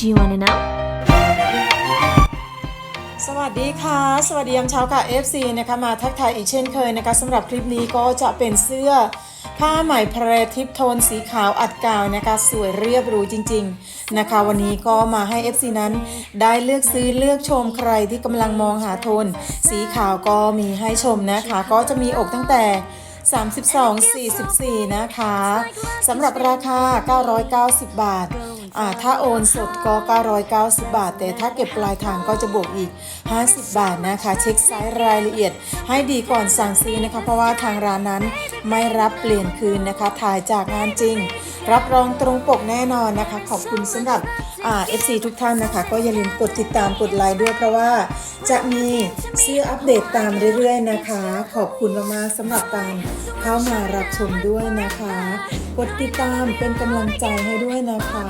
Do you want to know? สวัสดีค่ะ สวัสดียามเช้าค่ะ FC นะคะมาทักทายอีกเช่นเคยนะคะสำหรับคลิปนี้ก็จะเป็นเสื้อผ้าไหมแพรทิปโทนสีขาวอัดกาวนะคะสวยเรียบรูจริงๆนะคะ วันนี้ก็มาให้ FC นั้น ได้เลือกซื้อเลือกชมใครที่กำลังมองหาโทน สีขาวก็มีให้ชมนะคะ ก็จะมีอกตั้งแต่ 32 44 นะคะสำหรับราคา 990 บาท อ่าถ้าโอนสดก็ 990 บาท แต่ถ้าเก็บปลายทางก็จะบวกอีก 50 บาทนะคะ เช็คไซส์รายละเอียด ให้ดีก่อนสั่งซื้อนะคะ เพราะว่าทางร้านนั้น ไม่รับเปลี่ยนคืนนะคะ ถ่ายจากงานจริง รับรองตรงปกแน่นอนนะคะ ขอบคุณสำหรับเอ่า FC ทุกท่านนะคะ ก็อย่าลืมกดติดตามกดไลค์ด้วยเพราะว่าจะมีเสื้ออัปเดตตามเรื่อยๆนะคะ ขอบคุณมากๆสำหรับการเข้ามารับชมด้วยนะคะ กดติดตามเป็นกำลังใจให้ด้วยนะคะ